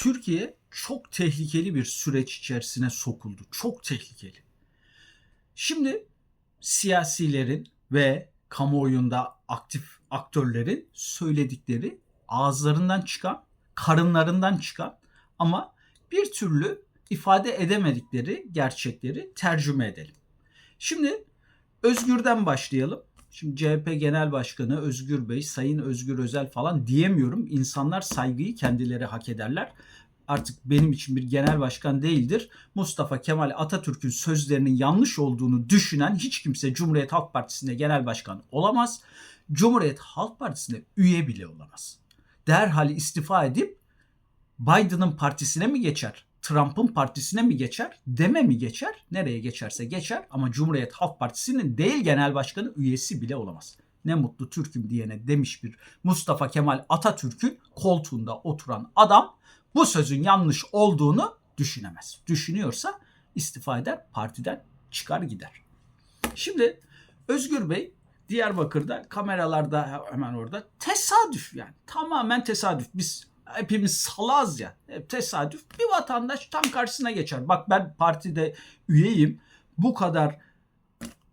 Türkiye çok tehlikeli bir süreç içerisine sokuldu. Çok tehlikeli. Şimdi siyasilerin ve kamuoyunda aktif aktörlerin söyledikleri ağızlarından çıkan, karınlarından çıkan ama bir türlü ifade edemedikleri gerçekleri tercüme edelim. Şimdi Özgür'den başlayalım. Şimdi CHP Genel Başkanı Özgür Bey, Sayın Özgür Özel falan diyemiyorum. İnsanlar saygıyı kendileri hak ederler. Artık benim için bir genel başkan değildir. Mustafa Kemal Atatürk'ün sözlerinin yanlış olduğunu düşünen hiç kimse Cumhuriyet Halk Partisi'nde genel başkan olamaz. Cumhuriyet Halk Partisi'ne üye bile olamaz. Derhal istifa edip Biden'ın partisine mi geçer? Trump'ın partisine mi geçer? Deme mi geçer? Nereye geçerse geçer ama Cumhuriyet Halk Partisi'nin değil genel başkanı üyesi bile olamaz. Ne mutlu Türk'üm diyene demiş bir Mustafa Kemal Atatürk'ün koltuğunda oturan adam bu sözün yanlış olduğunu düşünemez. Düşünüyorsa istifa eder, partiden çıkar gider. Şimdi Özgür Bey Diyarbakır'da kameralarda hemen orada tesadüf yani tamamen tesadüf. Biz hepimiz salaz ya. Hep tesadüf. Bir vatandaş tam karşısına geçer. Bak ben partide üyeyim. Bu kadar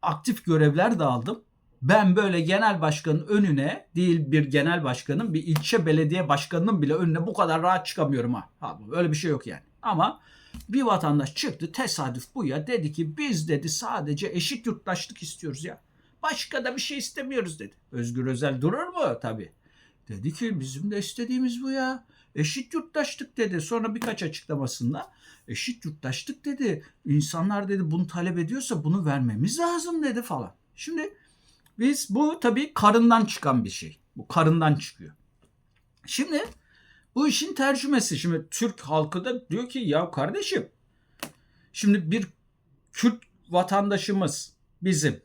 aktif görevler de aldım. Ben böyle genel başkanın önüne değil bir genel başkanın bir ilçe belediye başkanının bile önüne bu kadar rahat çıkamıyorum ha. ha öyle bir şey yok yani. Ama bir vatandaş çıktı tesadüf bu ya dedi ki biz dedi sadece eşit yurttaşlık istiyoruz ya. Başka da bir şey istemiyoruz dedi. Özgür Özel durur mu? Tabii. Dedi ki bizim de istediğimiz bu ya. Eşit yurttaşlık dedi. Sonra birkaç açıklamasında eşit yurttaşlık dedi. İnsanlar dedi bunu talep ediyorsa bunu vermemiz lazım dedi falan. Şimdi biz bu tabii karından çıkan bir şey. Bu karından çıkıyor. Şimdi bu işin tercümesi. Şimdi Türk halkı da diyor ki ya kardeşim şimdi bir Kürt vatandaşımız bizim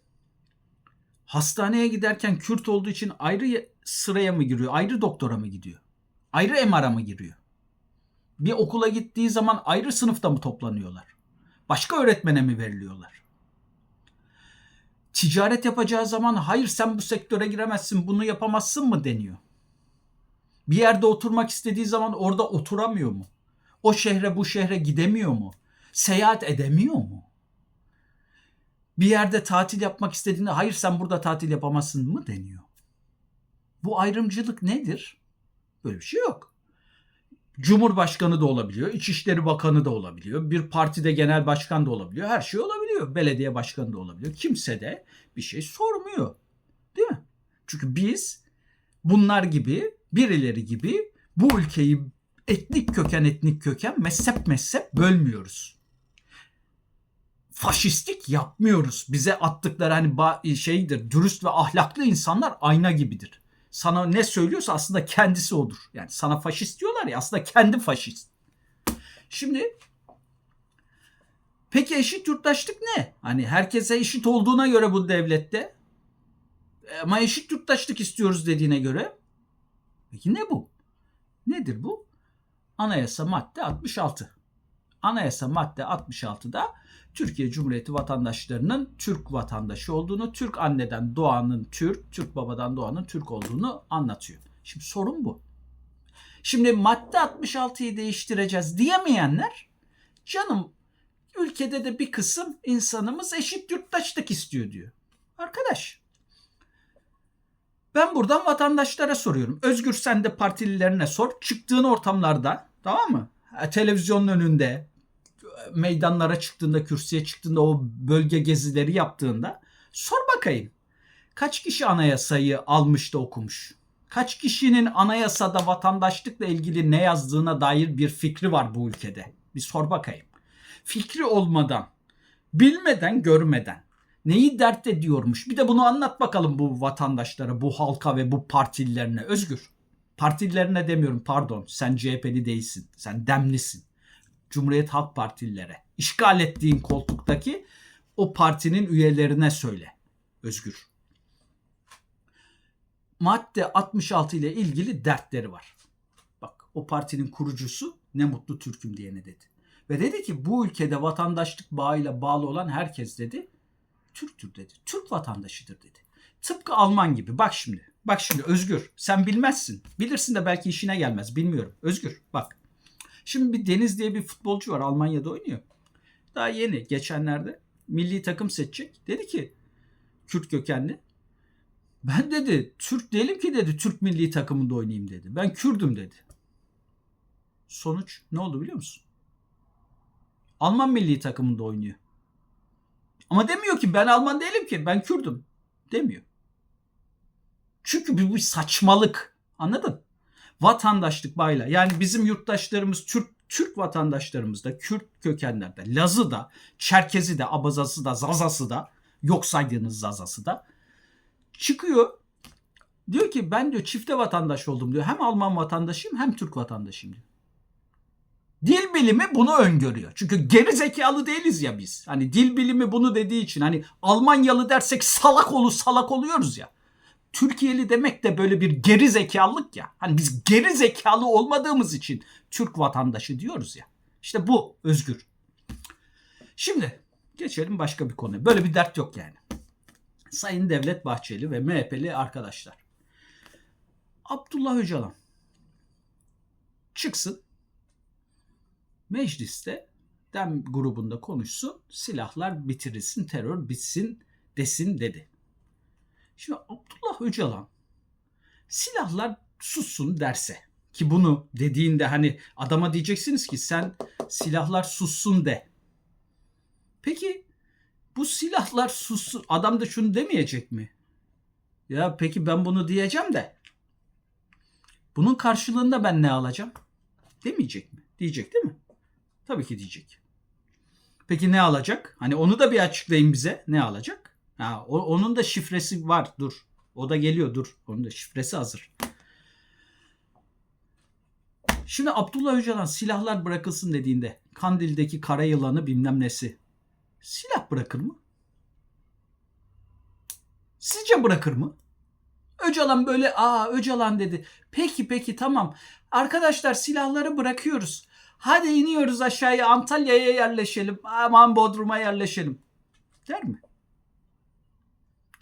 hastaneye giderken Kürt olduğu için ayrı sıraya mı giriyor? Ayrı doktora mı gidiyor? Ayrı MR'a mı giriyor? Bir okula gittiği zaman ayrı sınıfta mı toplanıyorlar? Başka öğretmene mi veriliyorlar? Ticaret yapacağı zaman hayır sen bu sektöre giremezsin bunu yapamazsın mı deniyor. Bir yerde oturmak istediği zaman orada oturamıyor mu? O şehre bu şehre gidemiyor mu? Seyahat edemiyor mu? Bir yerde tatil yapmak istediğinde hayır sen burada tatil yapamazsın mı deniyor. Bu ayrımcılık nedir? Böyle bir şey yok. Cumhurbaşkanı da olabiliyor, İçişleri Bakanı da olabiliyor, bir partide genel başkan da olabiliyor, her şey olabiliyor. Belediye başkanı da olabiliyor. Kimse de bir şey sormuyor. Değil mi? Çünkü biz bunlar gibi, birileri gibi bu ülkeyi etnik köken etnik köken, mezhep mezhep bölmüyoruz. Faşistlik yapmıyoruz. Bize attıkları hani şeydir, dürüst ve ahlaklı insanlar ayna gibidir sana ne söylüyorsa aslında kendisi odur. Yani sana faşist diyorlar ya aslında kendi faşist. Şimdi peki eşit yurttaşlık ne? Hani herkese eşit olduğuna göre bu devlette ama eşit yurttaşlık istiyoruz dediğine göre peki ne bu? Nedir bu? Anayasa madde 66. Anayasa madde 66'da Türkiye Cumhuriyeti vatandaşlarının Türk vatandaşı olduğunu, Türk anneden doğanın Türk, Türk babadan doğanın Türk olduğunu anlatıyor. Şimdi sorun bu. Şimdi madde 66'yı değiştireceğiz diyemeyenler canım ülkede de bir kısım insanımız eşit yurttaşlık istiyor diyor. Arkadaş ben buradan vatandaşlara soruyorum. Özgür sen de partililerine sor. Çıktığın ortamlarda tamam mı? Televizyonun önünde, meydanlara çıktığında, kürsüye çıktığında, o bölge gezileri yaptığında sor bakayım. Kaç kişi anayasayı almış da okumuş? Kaç kişinin anayasada vatandaşlıkla ilgili ne yazdığına dair bir fikri var bu ülkede? Bir sor bakayım. Fikri olmadan, bilmeden, görmeden neyi dert ediyormuş? Bir de bunu anlat bakalım bu vatandaşlara, bu halka ve bu partililerine. Özgür. Partililerine demiyorum pardon. Sen CHP'li değilsin. Sen demlisin. Cumhuriyet Halk Partililere. işgal ettiğin koltuktaki o partinin üyelerine söyle. Özgür. Madde 66 ile ilgili dertleri var. Bak o partinin kurucusu ne mutlu Türk'üm diyene dedi. Ve dedi ki bu ülkede vatandaşlık bağıyla bağlı olan herkes dedi Türktür dedi. Türk vatandaşıdır dedi. Tıpkı Alman gibi. Bak şimdi. Bak şimdi Özgür. Sen bilmezsin. Bilirsin de belki işine gelmez. Bilmiyorum. Özgür bak. Şimdi bir Deniz diye bir futbolcu var Almanya'da oynuyor. Daha yeni geçenlerde milli takım seçecek. Dedi ki Kürt kökenli. Ben dedi Türk değilim ki dedi Türk milli takımında oynayayım dedi. Ben Kürdüm dedi. Sonuç ne oldu biliyor musun? Alman milli takımında oynuyor. Ama demiyor ki ben Alman değilim ki ben Kürdüm. Demiyor. Çünkü bu bir saçmalık. Anladın? Vatandaşlık bayla. Yani bizim yurttaşlarımız Türk Türk vatandaşlarımız da Kürt kökenlerde Lazı da Çerkezi de Abazası da Zazası da yok saydığınız Zazası da çıkıyor. Diyor ki ben diyor çifte vatandaş oldum diyor. Hem Alman vatandaşıyım hem Türk vatandaşıyım diyor. Dil bilimi bunu öngörüyor. Çünkü geri zekalı değiliz ya biz. Hani dil bilimi bunu dediği için hani Almanyalı dersek salak olur salak oluyoruz ya. Türkiye'li demek de böyle bir geri zekalılık ya. Hani biz geri zekalı olmadığımız için Türk vatandaşı diyoruz ya. İşte bu özgür. Şimdi geçelim başka bir konuya. Böyle bir dert yok yani. Sayın Devlet Bahçeli ve MHP'li arkadaşlar. Abdullah Öcalan çıksın mecliste dem grubunda konuşsun, silahlar bitirilsin, terör bitsin desin dedi. Şimdi Abdullah Öcalan silahlar sussun derse ki bunu dediğinde hani adama diyeceksiniz ki sen silahlar sussun de. Peki bu silahlar sussun adam da şunu demeyecek mi? Ya peki ben bunu diyeceğim de bunun karşılığında ben ne alacağım? Demeyecek mi? Diyecek değil mi? Tabii ki diyecek. Peki ne alacak? Hani onu da bir açıklayın bize. Ne alacak? Ha, onun da şifresi var. Dur. O da geliyor. Dur. Onun da şifresi hazır. Şimdi Abdullah Öcalan silahlar bırakılsın dediğinde Kandil'deki kara yılanı bilmem nesi silah bırakır mı? Sizce bırakır mı? Öcalan böyle aa Öcalan dedi. Peki peki tamam. Arkadaşlar silahları bırakıyoruz. Hadi iniyoruz aşağıya Antalya'ya yerleşelim. Aman Bodrum'a yerleşelim. Der mi?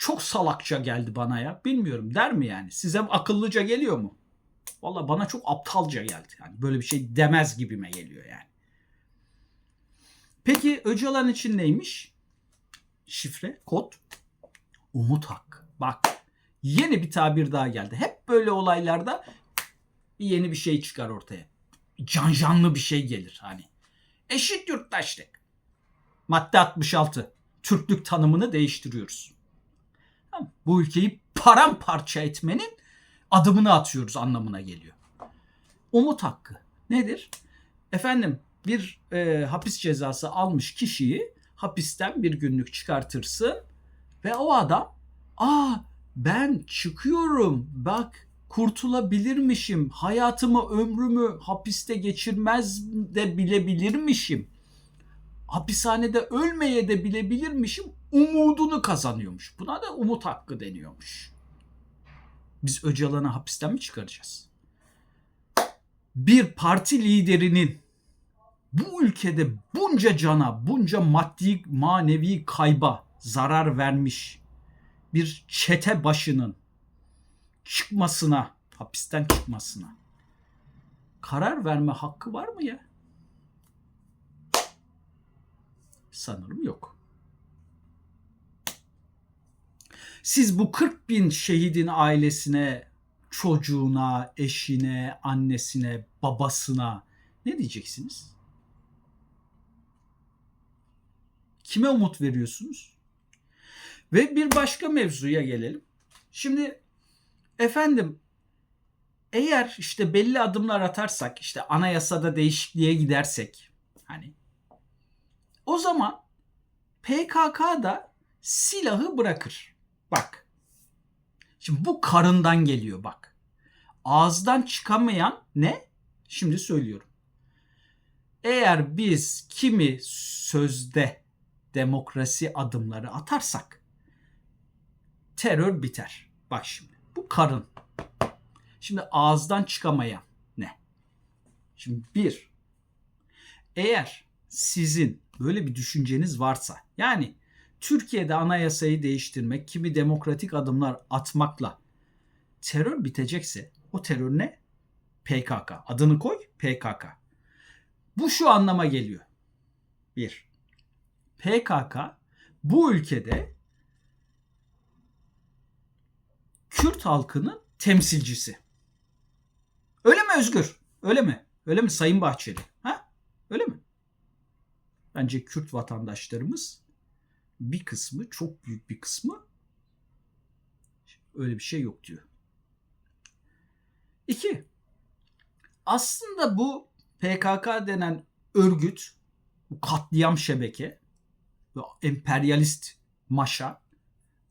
Çok salakça geldi bana ya. Bilmiyorum der mi yani? Size akıllıca geliyor mu? Valla bana çok aptalca geldi. Yani böyle bir şey demez gibime geliyor yani. Peki Öcalan için neymiş? Şifre, kod. Umut hakkı. Bak yeni bir tabir daha geldi. Hep böyle olaylarda yeni bir şey çıkar ortaya. Can canlı bir şey gelir hani. Eşit yurttaşlık. Madde 66. Türklük tanımını değiştiriyoruz. Bu ülkeyi paramparça etmenin adımını atıyoruz anlamına geliyor. Umut hakkı nedir? Efendim bir e, hapis cezası almış kişiyi hapisten bir günlük çıkartırsın ve o adam aa ben çıkıyorum bak kurtulabilirmişim hayatımı ömrümü hapiste geçirmez de bilebilirmişim hapishanede ölmeye de bilebilirmişim umudunu kazanıyormuş. Buna da umut hakkı deniyormuş. Biz Öcalan'ı hapisten mi çıkaracağız? Bir parti liderinin bu ülkede bunca cana, bunca maddi manevi kayba zarar vermiş bir çete başının çıkmasına, hapisten çıkmasına karar verme hakkı var mı ya? Sanırım yok. Siz bu 40 bin şehidin ailesine, çocuğuna, eşine, annesine, babasına ne diyeceksiniz? Kime umut veriyorsunuz? Ve bir başka mevzuya gelelim. Şimdi efendim eğer işte belli adımlar atarsak işte anayasada değişikliğe gidersek hani o zaman PKK da silahı bırakır. Bak. Şimdi bu karından geliyor bak. Ağızdan çıkamayan ne? Şimdi söylüyorum. Eğer biz kimi sözde demokrasi adımları atarsak terör biter. Bak şimdi. Bu karın. Şimdi ağızdan çıkamayan ne? Şimdi bir. Eğer sizin böyle bir düşünceniz varsa yani Türkiye'de anayasayı değiştirmek, kimi demokratik adımlar atmakla terör bitecekse o terör ne? PKK. Adını koy PKK. Bu şu anlama geliyor. Bir, PKK bu ülkede Kürt halkının temsilcisi. Öyle mi Özgür? Öyle mi? Öyle mi Sayın Bahçeli? Ha? Öyle mi? Bence Kürt vatandaşlarımız bir kısmı, çok büyük bir kısmı öyle bir şey yok diyor. İki, aslında bu PKK denen örgüt, bu katliam şebeke, bu emperyalist maşa,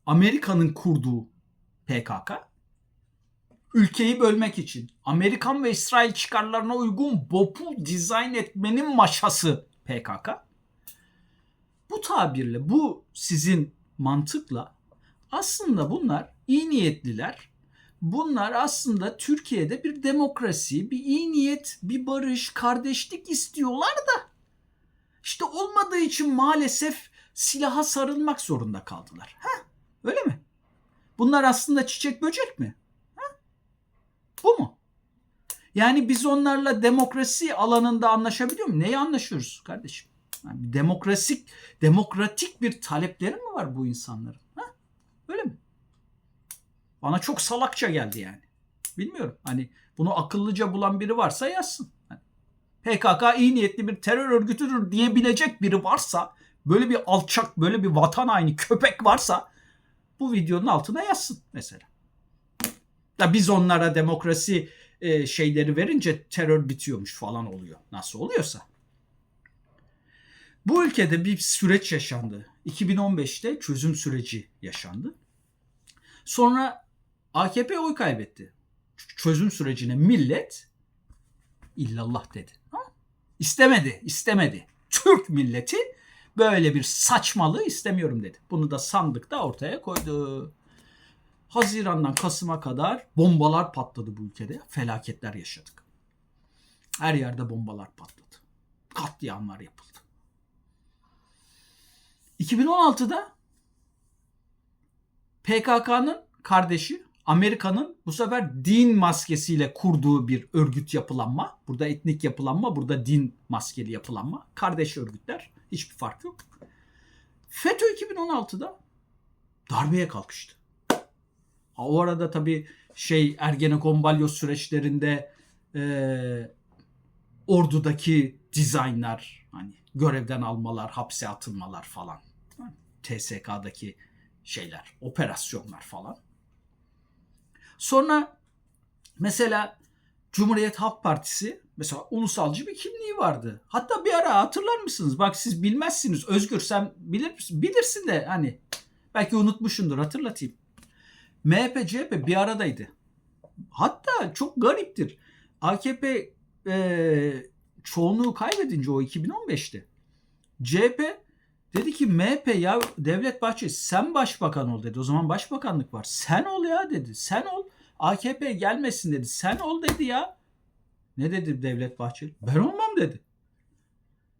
Amerika'nın kurduğu PKK, ülkeyi bölmek için Amerikan ve İsrail çıkarlarına uygun BOP'u dizayn etmenin maşası PKK. Bu tabirle, bu sizin mantıkla aslında bunlar iyi niyetliler. Bunlar aslında Türkiye'de bir demokrasi, bir iyi niyet, bir barış, kardeşlik istiyorlar da işte olmadığı için maalesef silaha sarılmak zorunda kaldılar. Ha? Öyle mi? Bunlar aslında çiçek böcek mi? Ha? Bu mu? Yani biz onlarla demokrasi alanında anlaşabiliyor muyuz? Neyi anlaşıyoruz kardeşim? Yani demokrasik, demokratik bir talepleri mi var bu insanların? Ha? Öyle mi? Bana çok salakça geldi yani. Bilmiyorum. Hani bunu akıllıca bulan biri varsa yazsın. Hani PKK iyi niyetli bir terör örgütüdür diyebilecek biri varsa, böyle bir alçak, böyle bir vatan haini köpek varsa bu videonun altına yazsın mesela. Ya biz onlara demokrasi e, şeyleri verince terör bitiyormuş falan oluyor. Nasıl oluyorsa. Bu ülkede bir süreç yaşandı. 2015'te çözüm süreci yaşandı. Sonra AKP oy kaybetti. Çözüm sürecine millet illallah dedi. İstemedi, istemedi. Türk milleti böyle bir saçmalığı istemiyorum dedi. Bunu da sandıkta ortaya koydu. Haziran'dan Kasım'a kadar bombalar patladı bu ülkede. Felaketler yaşadık. Her yerde bombalar patladı. Katliamlar yapıldı. 2016'da PKK'nın kardeşi Amerika'nın bu sefer din maskesiyle kurduğu bir örgüt yapılanma. Burada etnik yapılanma, burada din maskeli yapılanma. Kardeş örgütler. Hiçbir fark yok. FETÖ 2016'da darbeye kalkıştı. Ha, o arada tabii şey Ergenekon balyoz süreçlerinde e, ordudaki dizaynlar hani görevden almalar, hapse atılmalar falan. TSK'daki şeyler, operasyonlar falan. Sonra mesela Cumhuriyet Halk Partisi mesela ulusalcı bir kimliği vardı. Hatta bir ara hatırlar mısınız? Bak siz bilmezsiniz. Özgür sen bilir, bilirsin de hani belki unutmuşsundur hatırlatayım. MHP CHP bir aradaydı. Hatta çok gariptir. AKP e, çoğunluğu kaybedince o 2015'te CHP dedi ki MHP ya Devlet Bahçeli sen başbakan ol dedi. O zaman başbakanlık var. Sen ol ya dedi. Sen ol. AKP gelmesin dedi. Sen ol dedi ya. Ne dedi Devlet Bahçeli? Ben olmam dedi.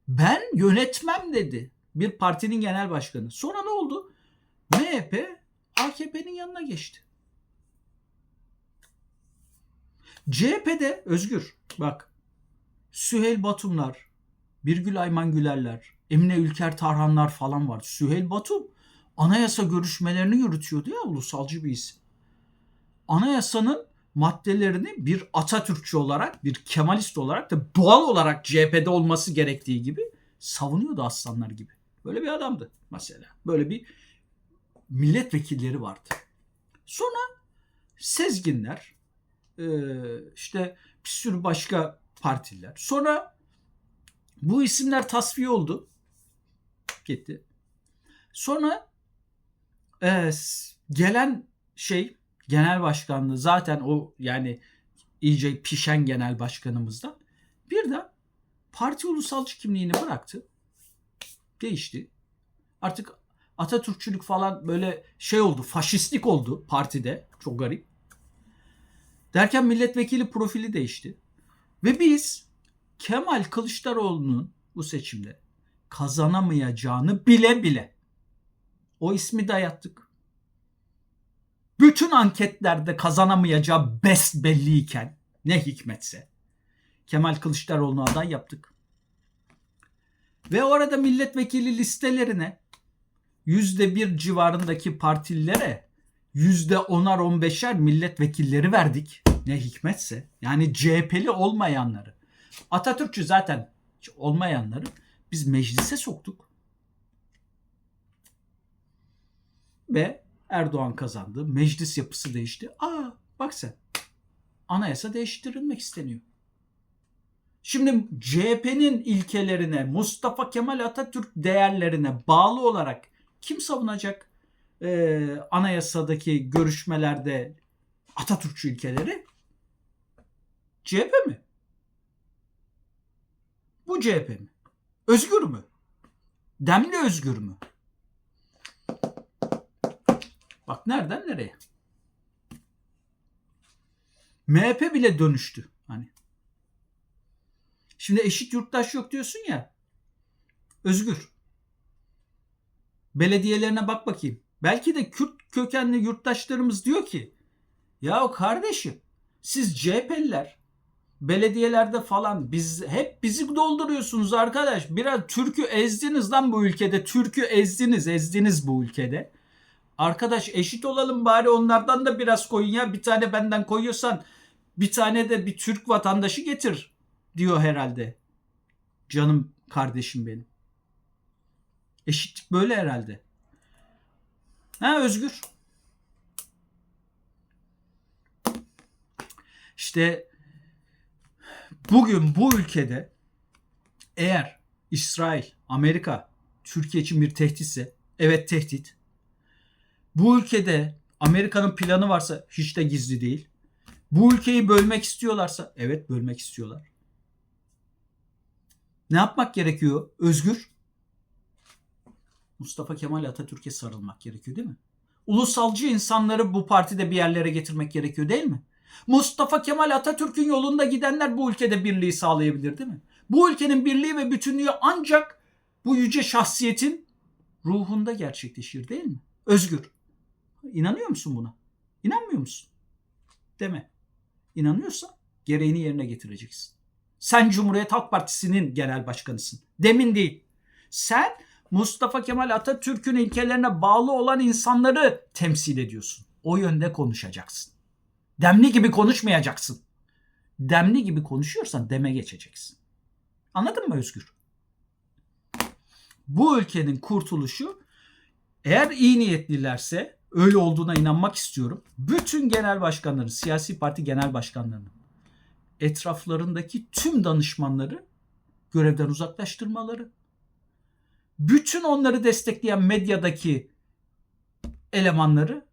Ben yönetmem dedi. Bir partinin genel başkanı. Sonra ne oldu? MHP AKP'nin yanına geçti. CHP'de Özgür bak Süheyl Batumlar, Birgül Ayman Gülerler, Emine Ülker Tarhanlar falan var. Süheyl Batum anayasa görüşmelerini yürütüyordu ya ulusalcı bir isim. Anayasanın maddelerini bir Atatürkçü olarak, bir Kemalist olarak da doğal olarak CHP'de olması gerektiği gibi savunuyordu aslanlar gibi. Böyle bir adamdı mesela. Böyle bir milletvekilleri vardı. Sonra Sezginler, işte bir sürü başka partiler. Sonra bu isimler tasfiye oldu. Gitti. Sonra e, gelen şey genel başkanlığı zaten o yani iyice pişen genel başkanımızdan bir de parti ulusalcı kimliğini bıraktı. Değişti. Artık Atatürkçülük falan böyle şey oldu, faşistlik oldu partide. Çok garip. Derken milletvekili profili değişti. Ve biz Kemal Kılıçdaroğlu'nun bu seçimde kazanamayacağını bile bile o ismi dayattık. Bütün anketlerde kazanamayacağı best belliyken ne hikmetse Kemal Kılıçdaroğlu'nu aday yaptık. Ve orada milletvekili listelerine yüzde bir civarındaki partililere yüzde onar on beşer milletvekilleri verdik. Ne hikmetse. Yani CHP'li olmayanları. Atatürkçü zaten olmayanları biz meclise soktuk. Ve Erdoğan kazandı. Meclis yapısı değişti. Aa bak sen. Anayasa değiştirilmek isteniyor. Şimdi CHP'nin ilkelerine, Mustafa Kemal Atatürk değerlerine bağlı olarak kim savunacak e, anayasadaki görüşmelerde Atatürkçü ilkeleri? CHP mi? Bu CHP mi? Özgür mü? Demli özgür mü? Bak nereden nereye? MHP bile dönüştü. Hani Şimdi eşit yurttaş yok diyorsun ya. Özgür. Belediyelerine bak bakayım. Belki de Kürt kökenli yurttaşlarımız diyor ki ya kardeşim siz CHP'liler belediyelerde falan biz hep bizi dolduruyorsunuz arkadaş. Biraz Türk'ü ezdiniz lan bu ülkede. Türk'ü ezdiniz, ezdiniz bu ülkede. Arkadaş eşit olalım bari onlardan da biraz koyun ya. Bir tane benden koyuyorsan bir tane de bir Türk vatandaşı getir diyor herhalde. Canım kardeşim benim. Eşitlik böyle herhalde. Ha Özgür. İşte bugün bu ülkede eğer İsrail, Amerika Türkiye için bir tehditse, evet tehdit. Bu ülkede Amerika'nın planı varsa hiç de gizli değil. Bu ülkeyi bölmek istiyorlarsa evet bölmek istiyorlar. Ne yapmak gerekiyor? Özgür. Mustafa Kemal Atatürk'e sarılmak gerekiyor değil mi? Ulusalcı insanları bu partide bir yerlere getirmek gerekiyor değil mi? Mustafa Kemal Atatürk'ün yolunda gidenler bu ülkede birliği sağlayabilir değil mi? Bu ülkenin birliği ve bütünlüğü ancak bu yüce şahsiyetin ruhunda gerçekleşir değil mi? Özgür. İnanıyor musun buna? İnanmıyor musun? Deme. İnanıyorsan gereğini yerine getireceksin. Sen Cumhuriyet Halk Partisi'nin genel başkanısın. Demin değil. Sen Mustafa Kemal Atatürk'ün ilkelerine bağlı olan insanları temsil ediyorsun. O yönde konuşacaksın. Demli gibi konuşmayacaksın. Demli gibi konuşuyorsan deme geçeceksin. Anladın mı Özgür? Bu ülkenin kurtuluşu eğer iyi niyetlilerse öyle olduğuna inanmak istiyorum. Bütün genel başkanların, siyasi parti genel başkanlarının etraflarındaki tüm danışmanları görevden uzaklaştırmaları, bütün onları destekleyen medyadaki elemanları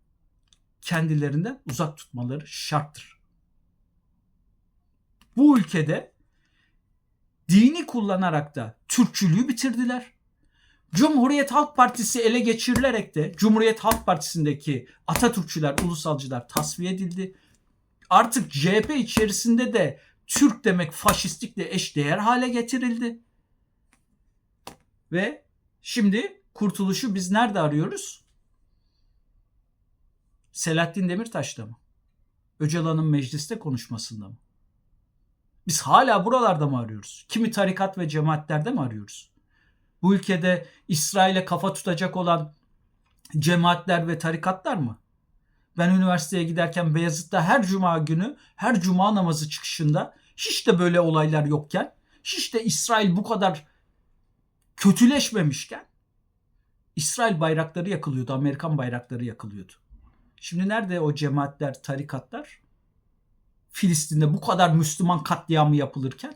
kendilerinden uzak tutmaları şarttır. Bu ülkede dini kullanarak da Türkçülüğü bitirdiler. Cumhuriyet Halk Partisi ele geçirilerek de Cumhuriyet Halk Partisi'ndeki Atatürkçüler, ulusalcılar tasfiye edildi. Artık CHP içerisinde de Türk demek faşistlikle eşdeğer hale getirildi. Ve şimdi kurtuluşu biz nerede arıyoruz? Selahattin Demirtaş'ta mı? Öcalan'ın mecliste konuşmasında mı? Biz hala buralarda mı arıyoruz? Kimi tarikat ve cemaatlerde mi arıyoruz? Bu ülkede İsrail'e kafa tutacak olan cemaatler ve tarikatlar mı? Ben üniversiteye giderken Beyazıt'ta her cuma günü, her cuma namazı çıkışında hiç de böyle olaylar yokken, hiç de İsrail bu kadar kötüleşmemişken İsrail bayrakları yakılıyordu, Amerikan bayrakları yakılıyordu. Şimdi nerede o cemaatler, tarikatlar? Filistin'de bu kadar Müslüman katliamı yapılırken